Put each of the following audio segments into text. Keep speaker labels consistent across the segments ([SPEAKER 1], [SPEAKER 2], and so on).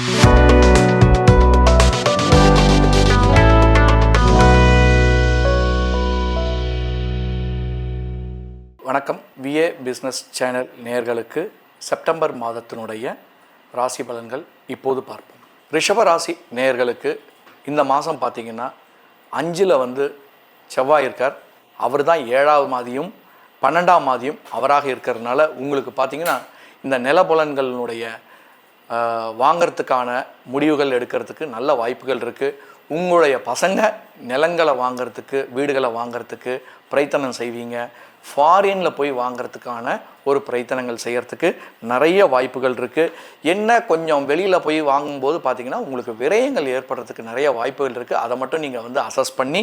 [SPEAKER 1] வணக்கம். VA business channel நேயர்களுக்கு September மாதத்தினுடைய ராசி பலன்கள் இப்போது பார்ப்போம். ரிஷப ராசி நேயர்களுக்கு இந்த மாதம் பார்த்தீங்கன்னா அஞ்சில் வந்து செவ்வாய் இருக்கார். அவர் தான் ஏழாவது மாதியும் பன்னெண்டாம் மாதியும் அவராக இருக்கிறதுனால உங்களுக்கு பார்த்தீங்கன்னா இந்த நிலபுலன்களினுடைய வாங்கிறதுக்கான முடிவுகள் எடுக்கிறதுக்கு நல்ல வாய்ப்புகள் இருக்குது உங்களுடைய பசங்க நிலங்களை வாங்குறதுக்கு வீடுகளை வாங்கிறதுக்கு பிரயத்தனம் செய்வீங்க. ஃபாரினில் போய் வாங்குறதுக்கான ஒரு பிரயத்தனங்கள் செய்கிறதுக்கு நிறைய வாய்ப்புகள் இருக்குது என்ன கொஞ்சம் வெளியில் போய் வாங்கும்போது பார்த்தீங்கன்னா உங்களுக்கு விரயங்கள் ஏற்படுறதுக்கு நிறைய வாய்ப்புகள் இருக்குது அதை மட்டும் நீங்கள் வந்து அசஸ் பண்ணி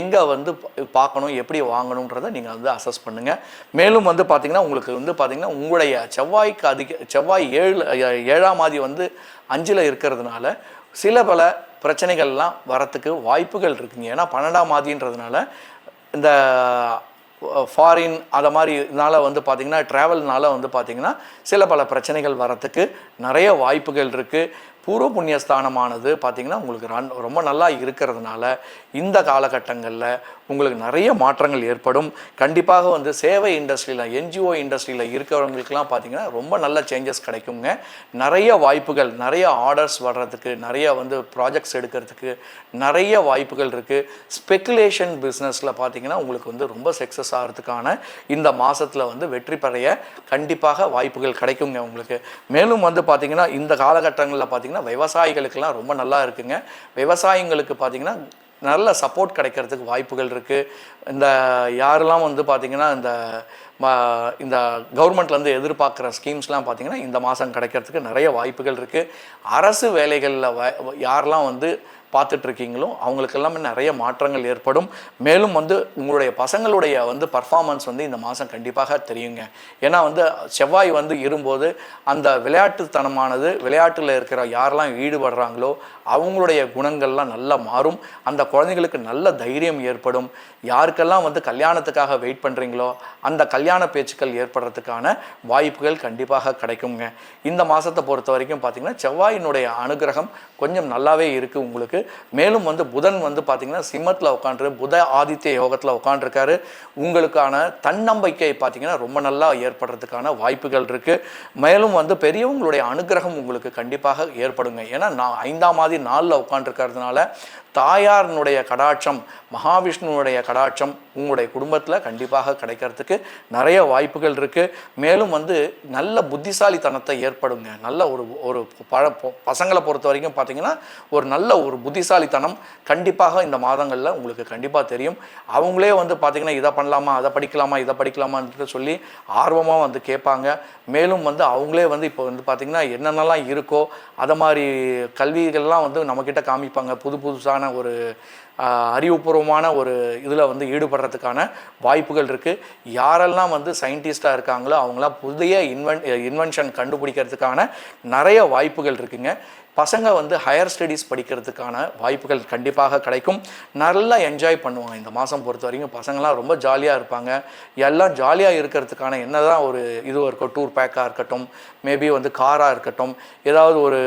[SPEAKER 1] எங்கே வந்து பார்க்கணும் எப்படி வாங்கணுன்றதை நீங்கள் வந்து அசஸ் பண்ணுங்கள் மேலும் வந்து பார்த்திங்கன்னா உங்களுக்கு வந்து பார்த்திங்கன்னா உங்களுடைய செவ்வாய்க்கு அதிக செவ்வாய் ஏழு ஏழாம் மாதி வந்து அஞ்சில் இருக்கிறதுனால சில பல பிரச்சனைகள்லாம் வரத்துக்கு வாய்ப்புகள் இருக்குங்க. ஏன்னா பன்னெண்டாம் மாதின்றதுனால இந்த ஃபாரின் அதை மாதிரி இதனால வந்து பார்த்திங்கன்னா ட்ராவல்னால வந்து பார்த்திங்கன்னா சில பல பிரச்சனைகள் வரத்துக்கு நிறைய வாய்ப்புகள் இருக்குது பூர்வ புண்ணியஸ்தானமானது பார்த்திங்கன்னா உங்களுக்கு ரன் ரொம்ப நல்லா இருக்கிறதுனால இந்த காலகட்டங்களில் உங்களுக்கு நிறைய மாற்றங்கள் ஏற்படும். கண்டிப்பாக வந்து சேவை இண்டஸ்ட்ரியில் என்ஜிஓ இண்டஸ்ட்ரியில் இருக்கிறவங்களுக்குலாம் பார்த்திங்கன்னா ரொம்ப நல்ல சேஞ்சஸ் கிடைக்குங்க. நிறைய வாய்ப்புகள் நிறைய ஆர்டர்ஸ் வர்றதுக்கு நிறைய வந்து ப்ராஜெக்ட்ஸ் எடுக்கிறதுக்கு நிறைய வாய்ப்புகள் இருக்குது ஸ்பெக்குலேஷன் பிஸ்னஸில் பார்த்தீங்கன்னா உங்களுக்கு வந்து ரொம்ப சக்ஸஸ் ஆகிறதுக்கான இந்த மாதத்தில் வந்து வெற்றி பெறைய கண்டிப்பாக வாய்ப்புகள் கிடைக்குங்க உங்களுக்கு. மேலும் வந்து பார்த்திங்கன்னா இந்த காலகட்டங்களில் பார்த்தீங்கன்னா விவசாயிகளுக்கெல்லாம் ரொம்ப நல்லா இருக்குங்க. விவசாயிங்களுக்கு பார்த்தீங்கன்னா நல்ல சப்போர்ட் கிடைக்கிறதுக்கு வாய்ப்புகள் இருக்குது இந்த யாரெல்லாம் வந்து பார்த்திங்கன்னா இந்த ம- இந்த கவர்மெண்ட்லேருந்து எதிர்பார்க்குற ஸ்கீம்ஸ்லாம் பார்த்திங்கன்னா இந்த மாதம் கிடைக்கிறதுக்கு நிறைய வாய்ப்புகள் இருக்குது அரசு வேலைகளில் வ- யாரெல்லாம் வந்து பார்த்துட்டு இருக்கீங்களோ அவங்களுக்கு எல்லாமே நிறைய மாற்றங்கள் ஏற்படும். மேலும் வந்து உங்களுடைய பசங்களுடைய வந்து பர்ஃபார்மன்ஸ் வந்து இந்த மாதம் கண்டிப்பாக தெரியுங்க. ஏன்னா வந்து செவ்வாய் வந்து இரும்போது அந்த விளையாட்டுத்தனமானது விளையாட்டில் இருக்கிற யாரெல்லாம் ஈடுபடுறாங்களோ அவங்களுடைய குணங்கள்லாம் நல்லா மாறும். அந்த குழந்தைங்களுக்கு நல்ல தைரியம் ஏற்படும். யாருக்கெல்லாம் வந்து கல்யாணத்துக்காக வெயிட் பண்ணுறீங்களோ அந்த கல்யாண பேச்சுக்கள் ஏற்படுறதுக்கான வாய்ப்புகள் கண்டிப்பாக கிடைக்குங்க. இந்த மாதத்தை பொறுத்த வரைக்கும் பார்த்தீங்கன்னா செவ்வாயினுடைய அனுகிரகம் கொஞ்சம் நல்லாவே இருக்குது உங்களுக்கு. மேலும் வந்து புதன் வந்து பார்த்தீங்கன்னா சிம்மத்தில் உட்காந்துரு புத ஆதித்ய யோகத்தில் உட்காந்துருக்காரு உங்களுக்கான தன்னம்பிக்கை பார்த்தீங்கன்னா ரொம்ப நல்லா ஏற்படுறதுக்கான வாய்ப்புகள் இருக்குது மேலும் வந்து பெரியவங்களுடைய அனுகிரகம் உங்களுக்கு கண்டிப்பாக ஏற்படுங்க. ஏன்னா நான் ஐந்தாம் மாதி நாளில் உட்காந்துருக்கிறதுனால தாயாரினுடைய கடாட்சம் மகாவிஷ்ணுனுடைய கடாட்சம் உங்களுடைய குடும்பத்தில் கண்டிப்பாக கிடைக்கிறதுக்கு நிறைய வாய்ப்புகள் இருக்குது மேலும் வந்து நல்ல புத்திசாலித்தனத்தை ஏற்படுங்க. நல்ல ஒரு ஒரு பழ பசங்களை பொறுத்த வரைக்கும் பார்த்தீங்கன்னா ஒரு நல்ல ஒரு புத்திசாலித்தனம் கண்டிப்பாக இந்த மாதங்களில் உங்களுக்கு கண்டிப்பாக தெரியும். அவங்களே வந்து பார்த்திங்கன்னா இதை பண்ணலாமா அதை படிக்கலாமா இதை படிக்கலாமான்ட்டு சொல்லி ஆர்வமாக வந்து கேட்பாங்க. மேலும் வந்து அவங்களே வந்து இப்போ வந்து பார்த்திங்கன்னா என்னென்னலாம் இருக்கோ அதை மாதிரி கல்விகள்லாம் வந்து நம்மக்கிட்ட காமிப்பாங்க. புது புதுசான ஒரு அறிவுபூர்வமான ஒரு இதில் வந்து ஈடுபடுறதுக்கான வாய்ப்புகள் இருக்குது யாரெல்லாம் வந்து சயின்டிஸ்டாக இருக்காங்களோ அவங்களாம் புதிய இன்வென் இன்வென்ஷன் கண்டுபிடிக்கிறதுக்கான நிறைய வாய்ப்புகள் இருக்குங்க. பசங்க வந்து ஹையர் ஸ்டடீஸ் படிக்கிறதுக்கான வாய்ப்புகள் கண்டிப்பாக கிடைக்கும். நல்லா என்ஜாய் பண்ணுவாங்க இந்த மாதம் பொறுத்த வரைக்கும். பசங்களாம் ரொம்ப ஜாலியாக இருப்பாங்க. எல்லாம் ஜாலியாக இருக்கிறதுக்கான என்னதான் ஒரு இதுவாக இருக்கும் டூர் பேக்காக இருக்கட்டும் மேபி வந்து காராக இருக்கட்டும் ஏதாவது ஒரு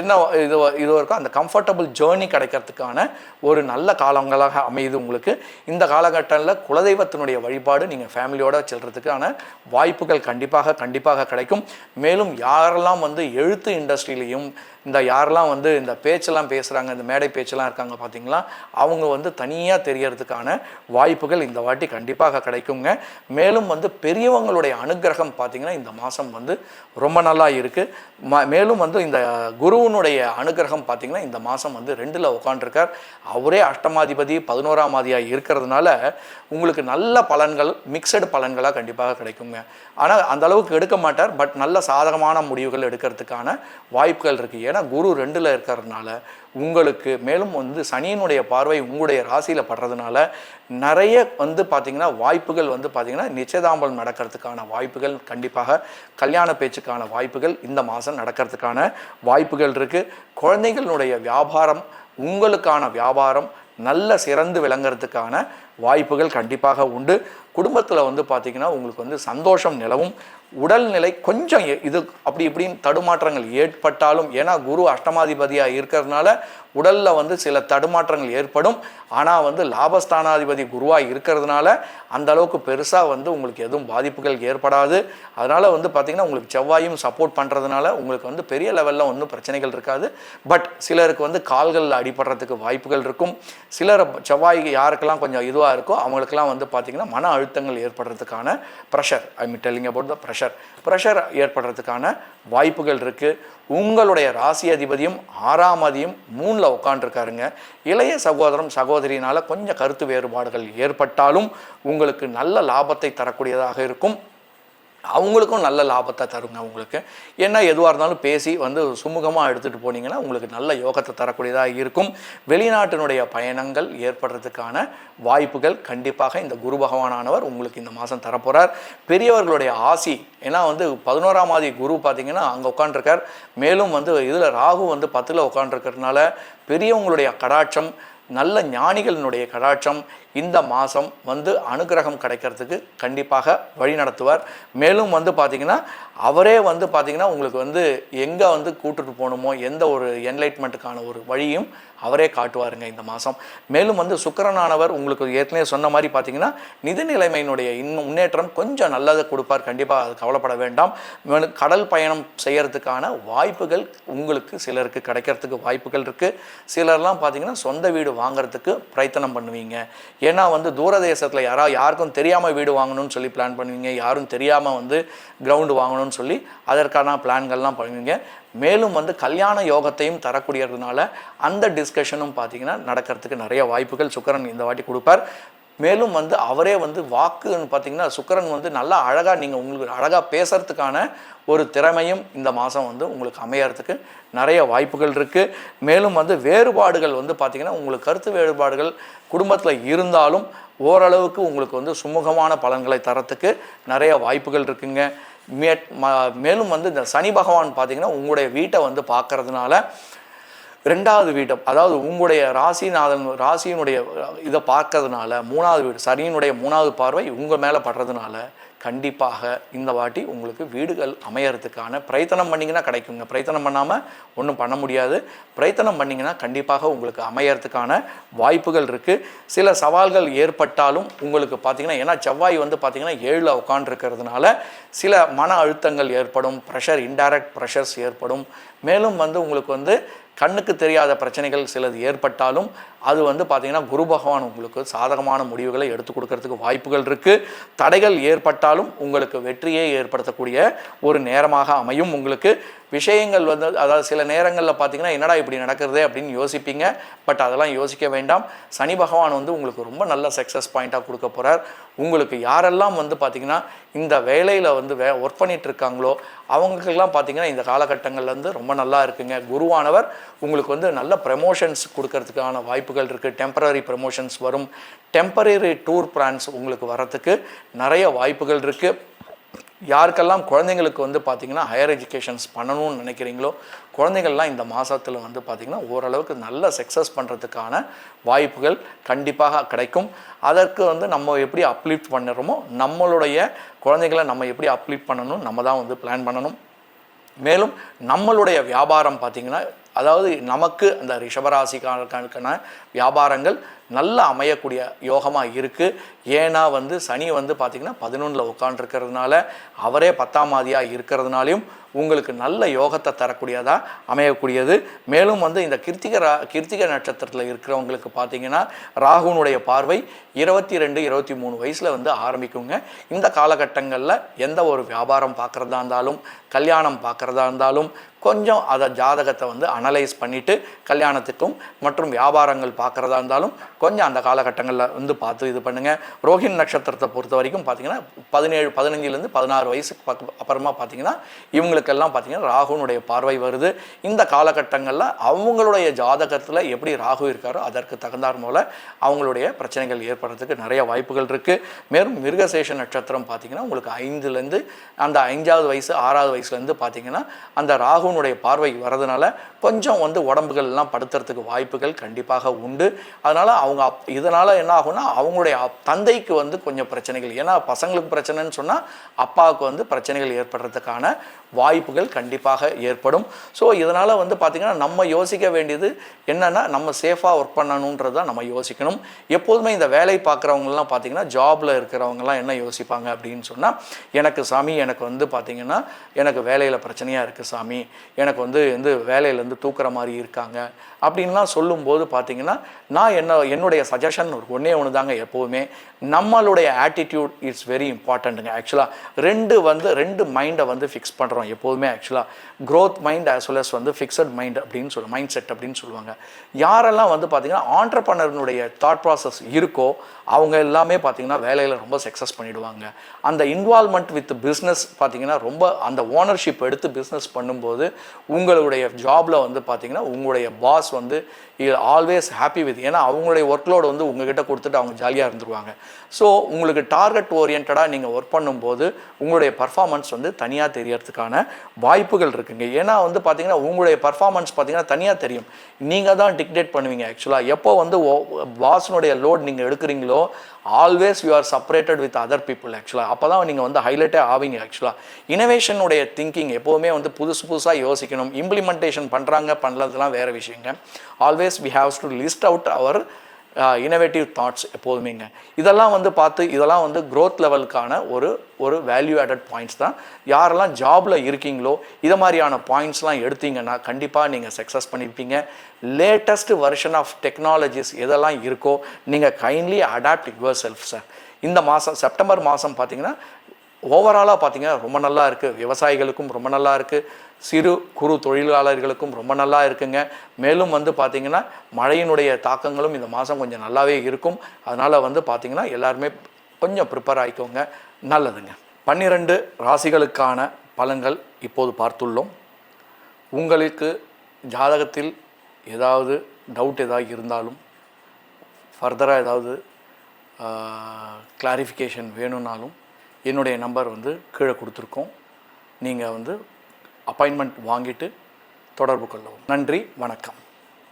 [SPEAKER 1] என்ன இது இதுவாக இருக்கோ அந்த கம்ஃபர்டபுள் ஜேர்னி கிடைக்கிறதுக்கான ஒரு நல்ல காலங்களாக அமையுது உங்களுக்கு. இந்த காலகட்டத்தில் குலதெய்வத்தினுடைய வழிபாடு நீங்கள் ஃபேமிலியோடு செல்றதுக்கான வாய்ப்புகள் கண்டிப்பாக கண்டிப்பாக கிடைக்கும். மேலும் யாரெல்லாம் வந்து எழுத்து இண்டஸ்ட்ரியிலையும் இந்த யாரெல்லாம் வந்து இந்த பேச்செல்லாம் பேசுகிறாங்க இந்த மேடை பேச்செல்லாம் இருக்காங்க பார்த்தீங்களா அவங்க வந்து தனியாக தெரியறதுக்கான வாய்ப்புகள் இந்த வாட்டி கண்டிப்பாக கிடைக்குங்க. மேலும் வந்து பெரியவங்களுடைய அனுக்கிரகம் பார்த்திங்கன்னா இந்த மாதம் வந்து ரொம்ப நல்லா இருக்குது ம மேலும் வந்து இந்த குருவினுடைய அனுக்கிரகம் பார்த்திங்கன்னா இந்த மாதம் வந்து ரெண்டில் உட்காண்டிருக்கார் அவரே அஷ்டமாதிபதி பதினோராம் மாதியாக இருக்கிறதுனால உங்களுக்கு நல்ல பலன்கள் மிக்சடு பலன்களாக கண்டிப்பாக கிடைக்குங்க. ஆனால் அந்த அளவுக்கு எடுக்க மாட்டார். பட் நல்ல சாதகமான முடிவுகள் எடுக்கிறதுக்கான வாய்ப்புகள் இருக்குது ஏன்னா குரு ரெண்டில் இருக்கிறதுனால உங்களுக்கு மேலும் வந்து சனியினுடைய பார்வை உங்களுடைய ராசியில் படுறதுனால நிறைய வந்து பார்த்திங்கன்னா வாய்ப்புகள் வந்து பார்த்திங்கன்னா நிச்சயதாம்பலம் நடக்கிறதுக்கான வாய்ப்புகள் கண்டிப்பாக கல்யாண பேச்சுக்கான வாய்ப்புகள் இந்த மாதம் நடக்கிறதுக்கான வாய்ப்புகள் இருக்குது குழந்தைகளுடைய வியாபாரம் உங்களுக்கான வியாபாரம் நல்ல சிறந்து விளங்குறதுக்கான வாய்ப்புகள் கண்டிப்பாக உண்டு. குடும்பத்தில் வந்து பார்த்திங்கன்னா உங்களுக்கு வந்து சந்தோஷம் நிலவும். உடல்நிலை கொஞ்சம் எ- இது அப்படி இப்படின்னு தடுமாற்றங்கள் ஏற்பட்டாலும் ஏன்னா குரு அஷ்டமாதிபதியாக இருக்கிறதுனால உடலில் வந்து சில தடுமாற்றங்கள் ஏற்படும். ஆனால் வந்து லாபஸ்தானாதிபதி குருவாக இருக்கிறதுனால அந்த அளவுக்கு பெருசாக வந்து உங்களுக்கு எதுவும் பாதிப்புகள் ஏற்படாது. அதனால் வந்து பார்த்திங்கன்னா உங்களுக்கு செவ்வாயும் சப்போர்ட் பண்ணுறதுனால உங்களுக்கு வந்து பெரிய லெவலில் ஒன்றும் பிரச்சனைகள் இருக்காது. பட் சிலருக்கு வந்து கால்களில் அடிபடுறதுக்கு வாய்ப்புகள் இருக்கும். சிலர் செவ்வாய் யாருக்கெல்லாம் கொஞ்சம் இதுவாக இருக்கோ அவங்களுக்கெல்லாம் வந்து பார்த்திங்கன்னா மன அழுத்தங்கள் ஏற்படுறதுக்கான pressure I mean telling about the pressure pressure ஏற்படுறதுக்கான வாய்ப்புகள் இருக்குது உங்களுடைய ராசி அதிபதியும் ஆறாம் அதியும் மூணில் உட்காண்டிருக்காருங்க இளைய சகோதரம் சகோதரினால் கொஞ்சம் கருத்து வேறுபாடுகள் ஏற்பட்டாலும் உங்களுக்கு நல்ல லாபத்தை தரக்கூடியதாக இருக்கும். அவங்களுக்கும் நல்ல லாபத்தை தருங்க உங்களுக்கு. ஏன்னா எதுவாக இருந்தாலும் பேசி வந்து சுமூகமாக எடுத்துகிட்டு போனீங்கன்னா உங்களுக்கு நல்ல யோகத்தை தரக்கூடியதாக இருக்கும். வெளிநாட்டினுடைய பயணங்கள் ஏற்படுறதுக்கான வாய்ப்புகள் கண்டிப்பாக இந்த குரு பகவானானவர் உங்களுக்கு இந்த மாதம் தரப்போகிறார் பெரியவர்களுடைய ஆசி ஏன்னா வந்து பதினோராம் ஆதி குரு பார்த்திங்கன்னா அங்கே உட்காண்டிருக்கார் மேலும் வந்து இதில் ராகு வந்து பத்தில் உட்காண்டிருக்கிறதுனால பெரியவங்களுடைய கடாட்சம் நல்ல ஞானிகளினுடைய கடாட்சம் இந்த மாதம் வந்து அனுகிரகம் கிடைக்கிறதுக்கு கண்டிப்பாக வழி நடத்துவார். மேலும் வந்து பார்த்திங்கன்னா அவரே வந்து பார்த்திங்கன்னா உங்களுக்கு வந்து எங்கே வந்து கூட்டுட்டு போகணுமோ எந்த ஒரு என்லைட்மெண்ட்டுக்கான ஒரு வழியும் அவரே காட்டுவாருங்க இந்த மாதம். மேலும் வந்து சுக்கரனானவர் உங்களுக்கு ஏற்கனவே சொன்ன மாதிரி பார்த்தீங்கன்னா நிதி நிலைமையினுடைய இன்னும் முன்னேற்றம் கொஞ்சம் நல்லதை கொடுப்பார். கண்டிப்பாக அது கவலைப்பட வேண்டாம். மேலும் கடல் பயணம் செய்கிறதுக்கான வாய்ப்புகள் உங்களுக்கு சிலருக்கு கிடைக்கிறதுக்கு வாய்ப்புகள் இருக்குது சிலர்லாம் பார்த்தீங்கன்னா சொந்த வீடு வாங்குறதுக்கு பிரயத்தனம் பண்ணுவீங்க. ஏன்னா வந்து தூரதேசத்தில் யாராவது யாருக்கும் தெரியாமல் வீடு வாங்கணும்னு சொல்லி பிளான் பண்ணுவீங்க. யாரும் தெரியாமல் வந்து கிரவுண்டு வாங்கணும்னு சொல்லி அதற்கான பிளான்கள்லாம் பண்ணுவீங்க. மேலும் வந்து கல்யாண யோகத்தையும் தரக்கூடியதுனால அந்த டிஸ்கஷனும் பார்த்தீங்கன்னா நடக்கிறதுக்கு நிறைய வாய்ப்புகள். சுக்கரன் இந்த வாட்டி கொடுப்பார். மேலும் வந்து அவரே வந்து வாக்குன்னு பார்த்தீங்கன்னா சுக்கரன் வந்து நல்லா அழகாக நீங்கள் உங்களுக்கு அழகாக பேசுகிறதுக்கான ஒரு திறமையும் இந்த மாதம் வந்து உங்களுக்கு அமையறதுக்கு நிறைய வாய்ப்புகள் இருக்குது மேலும் வந்து வேறுபாடுகள் வந்து பார்த்திங்கன்னா உங்களுக்கு கருத்து வேறுபாடுகள் குடும்பத்தில் இருந்தாலும் ஓரளவுக்கு உங்களுக்கு வந்து சுமூகமான பலன்களை தரத்துக்கு நிறைய வாய்ப்புகள் இருக்குங்க. மே ம- மேலும் வந்து இந்த சனி பகவான் பார்த்திங்கன்னா உங்களுடைய வீட்டை வந்து பார்க்குறதுனால ரெண்டாவது வீட்டை அதாவது உங்களுடைய ராசிநாதன் ராசியினுடைய இதை பார்க்கறதுனால மூணாவது வீடு சனியினுடைய மூணாவது பார்வை உங்கள் மேலே படுறதுனால கண்டிப்பாக இந்த வாட்டி உங்களுக்கு வீடுகள் அமையறதுக்கான பிரயத்தனம் பண்ணிங்கன்னா கிடைக்குங்க. பிரயத்தனம் பண்ணாமல் ஒன்றும் பண்ண முடியாது. பிரயத்தனம் பண்ணிங்கன்னா கண்டிப்பாக உங்களுக்கு அமையறதுக்கான வாய்ப்புகள் இருக்குது சில சவால்கள் ஏற்பட்டாலும் உங்களுக்கு பார்த்திங்கன்னா ஏன்னா செவ்வாய் வந்து பார்த்திங்கன்னா ஏழில் உட்காண்டிருக்கிறதுனால சில மன அழுத்தங்கள் ஏற்படும் ப்ரெஷர் இன்டைரக்ட் ப்ரெஷர்ஸ் ஏற்படும். மேலும் வந்து உங்களுக்கு வந்து கண்ணுக்கு தெரியாத பிரச்சனைகள் சிலது ஏற்பட்டாலும் அது வந்து பார்த்திங்கன்னா குரு பகவான் உங்களுக்கு சாதகமான முடிவுகளை எடுத்து கொடுக்கறதுக்கு வாய்ப்புகள் இருக்குது தடைகள் ஏற்பட்டாலும் உங்களுக்கு வெற்றியை ஏற்படுத்தக்கூடிய ஒரு நேரமாக அமையும். உங்களுக்கு விஷயங்கள் வந்து அதாவது சில நேரங்களில் பார்த்தீங்கன்னா என்னடா இப்படி நடக்கிறதே அப்படின்னு யோசிப்பீங்க. பட் அதெல்லாம் யோசிக்க வேண்டாம். சனி பகவான் வந்து உங்களுக்கு ரொம்ப நல்ல சக்ஸஸ் பாயிண்ட்டாக கொடுக்க போகிறார் உங்களுக்கு யாரெல்லாம் வந்து பார்த்திங்கன்னா இந்த வேலையில் வந்து வே ஒர்க் பண்ணிகிட்டு இருக்காங்களோ அவங்களுக்கெல்லாம் பார்த்தீங்கன்னா இந்த காலகட்டங்கள்லேருந்து ரொம்ப நல்லா இருக்குங்க. குருவானவர் உங்களுக்கு வந்து நல்ல ப்ரமோஷன்ஸ் கொடுக்கறதுக்கான வாய்ப்புகள் இருக்குது டெம்பரரி ப்ரமோஷன்ஸ் வரும். டெம்பரரி டூர் பிளான்ஸ் உங்களுக்கு வரத்துக்கு நிறைய வாய்ப்புகள் இருக்குது யாருக்கெல்லாம் குழந்தைங்களுக்கு வந்து பார்த்திங்கன்னா ஹையர் எஜுகேஷன்ஸ் பண்ணணும்னு நினைக்கிறீங்களோ குழந்தைகள்லாம் இந்த மாதத்தில் வந்து பார்த்திங்கன்னா ஓரளவுக்கு நல்ல சக்ஸஸ் பண்ணுறதுக்கான வாய்ப்புகள் கண்டிப்பாக கிடைக்கும். அதற்கு வந்து நம்ம எப்படி அப்லிஃப்ட் பண்ணுறோமோ நம்மளுடைய குழந்தைங்களை நம்ம எப்படி அப்லிஃப்ட் பண்ணணும் நம்ம தான் வந்து பிளான் பண்ணணும். மேலும் நம்மளுடைய வியாபாரம் பார்த்திங்கன்னா அதாவது நமக்கு அந்த ரிஷபராசிக்கான வியாபாரங்கள் நல்ல அமையக்கூடிய யோகமாக இருக்குது ஏன்னா வந்து சனி வந்து பார்த்திங்கன்னா பதினொன்றில் உட்காண்டிருக்கிறதுனால அவரே பத்தாம் மாதியாக இருக்கிறதுனாலையும் உங்களுக்கு நல்ல யோகத்தை தரக்கூடியதாக அமையக்கூடியது. மேலும் வந்து இந்த கிருத்திக ரா கிருத்திக நட்சத்திரத்தில் இருக்கிறவங்களுக்கு பார்த்தீங்கன்னா ராகுனுடைய பார்வை இருபத்தி ரெண்டு இருபத்தி மூணு வயசில் வந்து ஆரம்பிக்குங்க. இந்த காலகட்டங்களில் எந்த ஒரு வியாபாரம் பார்க்குறதா இருந்தாலும் கல்யாணம் பார்க்குறதா இருந்தாலும் கொஞ்சம் அதை ஜாதகத்தை வந்து அனலைஸ் பண்ணிவிட்டு கல்யாணத்துக்கும் மற்றும் வியாபாரங்கள் பார்க்குறதா இருந்தாலும் கொஞ்சம் அந்த காலகட்டங்களில் வந்து பார்த்து இது பண்ணுங்கள் ரோஹின் நட்சத்திரத்தை பொறுத்த வரைக்கும் பார்த்தீங்கன்னா பதினேழு பதினஞ்சுலேருந்து பதினாறு வயசுக்கு பக்க அப்புறமா பார்த்தீங்கன்னா இவங்களுக்கெல்லாம் பார்த்தீங்கன்னா ராகுனுடைய பார்வை வருது. இந்த காலகட்டங்களில் அவங்களுடைய ஜாதகத்தில் எப்படி ராகு இருக்காரோ அதற்கு தகுந்தார் போல் அவங்களுடைய பிரச்சனைகள் ஏற்படுறதுக்கு நிறைய வாய்ப்புகள் இருக்குது மேலும் மிருகசேஷ நட்சத்திரம் பார்த்தீங்கன்னா உங்களுக்கு ஐந்துலேருந்து அந்த ஐந்தாவது வயசு ஆறாவது வயசுலேருந்து பார்த்தீங்கன்னா அந்த ராகு ராகுனுடைய பார்வை வரதுனால கொஞ்சம் வந்து உடம்புகள்லாம் படுத்துறதுக்கு வாய்ப்புகள் கண்டிப்பாக உண்டு. அதனால் அவங்க அப் இதனால் என்ன ஆகும்னா அவங்களுடைய தந்தைக்கு வந்து கொஞ்சம் பிரச்சனைகள். ஏன்னா பசங்களுக்கு பிரச்சனைன்னு சொன்னால் அப்பாவுக்கு வந்து பிரச்சனைகள் ஏற்படுறதுக்கான வாய்ப்புகள் கண்டிப்பாக ஏற்படும். ஸோ இதனால் வந்து பார்த்திங்கன்னா நம்ம யோசிக்க வேண்டியது என்னென்னா நம்ம சேஃபாக ஒர்க் பண்ணணுன்றதை நம்ம யோசிக்கணும். எப்போதுமே இந்த வேலை பார்க்குறவங்கலாம் பார்த்திங்கன்னா ஜாபில் இருக்கிறவங்கலாம் என்ன யோசிப்பாங்க அப்படின்னு சொன்னால் எனக்கு சாமி எனக்கு வந்து பார்த்திங்கன்னா எனக்கு வேலையில் பிரச்சனையாக இருக்குது சாமி. எனக்கு வந்து வந்து வேலையிலேருந்து தூக்குற மாதிரி இருக்காங்க. அப்படின்லாம் சொல்லும்போது பார்த்தீங்கன்னா நான் என்ன என்னுடைய சஜஷன் ஒரு ஒன்றே ஒன்று தாங்க எப்போவுமே. நம்மளுடைய ஆட்டிடியூட் இட்ஸ் வெரி இம்பார்ட்டண்ட்டுங்க ஆக்சுவலாக ரெண்டு வந்து ரெண்டு மைண்டை வந்து ஃபிக்ஸ் பண்ணுறோம் எப்போதுமே ஆக்சுவலாக growth mind as well as வந்து ஃபிக்ஸட் மைண்ட் அப்படின்னு சொல்லுவோம் மைண்ட் செட் அப்படின்னு சொல்லுவாங்க. யாரெல்லாம் வந்து பார்த்திங்கன்னா ஆண்டர்பனர்னுடைய தாட் ப்ராசஸ் இருக்கோ அவங்க எல்லாமே பார்த்தீங்கன்னா வேலையில் ரொம்ப சக்ஸஸ் பண்ணிவிடுவாங்க அந்த இன்வால்மெண்ட் வித் பிஸ்னஸ் பார்த்தீங்கன்னா ரொம்ப அந்த ஓனர்ஷிப் எடுத்து பிஸ்னஸ் பண்ணும்போது உங்களுடைய ஜாபில் வந்து பார்த்தீங்கன்னா உங்களுடைய பாஸ் வந்து ஆல்வேஸ் ஹாப்பி வித் ஏன்னா அவங்களுடைய ஒர்க்லோடு வந்து உங்ககிட்ட கொடுத்துட்டு அவங்க ஜாலியாக இருந்துருவாங்க. ஸோ உங்களுக்கு டார்கெட் ஓரியன்டாக நீங்கள் ஒர்க் பண்ணும்போது உங்களுடைய பர்ஃபார்மன்ஸ் வந்து தனியாக தெரியறதுக்கான வாய்ப்புகள் இருக்குங்க. ஏன்னா வந்து பார்த்தீங்கன்னா உங்களுடைய பர்ஃபார்மன்ஸ் பார்த்தீங்கன்னா தனியாக தெரியும். நீங்கள் தான் டிக்டேட் பண்ணுவீங்க ஆக்சுவலாக எப்போ வந்து பாஸ்னுடைய லோட் நீங்கள் எடுக்கிறீங்களோ always you are separated with other people ஆக்சுவலாக அப்போ தான் நீங்கள் வந்து ஹைலைட்டே ஆவீங்க ஆக்சுவலாக இனோவேஷனுடைய திங்கிங் எப்போவுமே வந்து புதுசு புதுசாக யோசிக்கணும். இம்ப்ளிமெண்டேஷன் பண்ணுறாங்க பண்ணலதெல்லாம் வேறு விஷயங்க. Always we haves to list out our innovative thoughts எப்போதுமேங்க. இதெல்லாம் வந்து பார்த்து இதெல்லாம் வந்து க்ரோத் லெவலுக்கான ஒரு ஒரு வேல்யூ ஆடட் பாயிண்ட்ஸ் தான். யாரெல்லாம் ஜாபில் இருக்கீங்களோ இதை மாதிரியான பாயிண்ட்ஸ்லாம் எடுத்தீங்கன்னா கண்டிப்பாக நீங்கள் சக்ஸஸ் பண்ணியிருப்பீங்க லேட்டஸ்ட் வெர்ஷன் ஆஃப் டெக்னாலஜிஸ் எதெல்லாம் இருக்கோ நீங்கள் kindly adapt yourself sir இந்த மாதம் செப்டம்பர் மாதம் பார்த்தீங்கன்னா ஓவராலாக பார்த்தீங்கன்னா ரொம்ப நல்லா இருக்குது விவசாயிகளுக்கும் ரொம்ப நல்லா இருக்குது சிறு குறு தொழிலாளர்களுக்கும் ரொம்ப நல்லா இருக்குங்க. மேலும் வந்து பார்த்திங்கன்னா மழையினுடைய தாக்கங்களும் இந்த மாதம் கொஞ்சம் நல்லாவே இருக்கும். அதனால் வந்து பார்த்திங்கன்னா எல்லாருமே கொஞ்சம் ப்ரிப்பேர் ஆகிக்கோங்க நல்லதுங்க. பன்னிரண்டு ராசிகளுக்கான பலன்கள் இப்போது பார்த்துள்ளோம். உங்களுக்கு ஜாதகத்தில் ஏதாவது டவுட் ஏதாவது இருந்தாலும் ஃபர்தராக ஏதாவது கிளாரிஃபிகேஷன் வேணும்னாலும் என்னுடைய நம்பர் வந்து கீழே கொடுத்துருக்கோம். நீங்கள் வந்து அப்பாயின்மெண்ட் வாங்கிட்டு தொடர்பு கொள்ளவும். நன்றி வணக்கம்.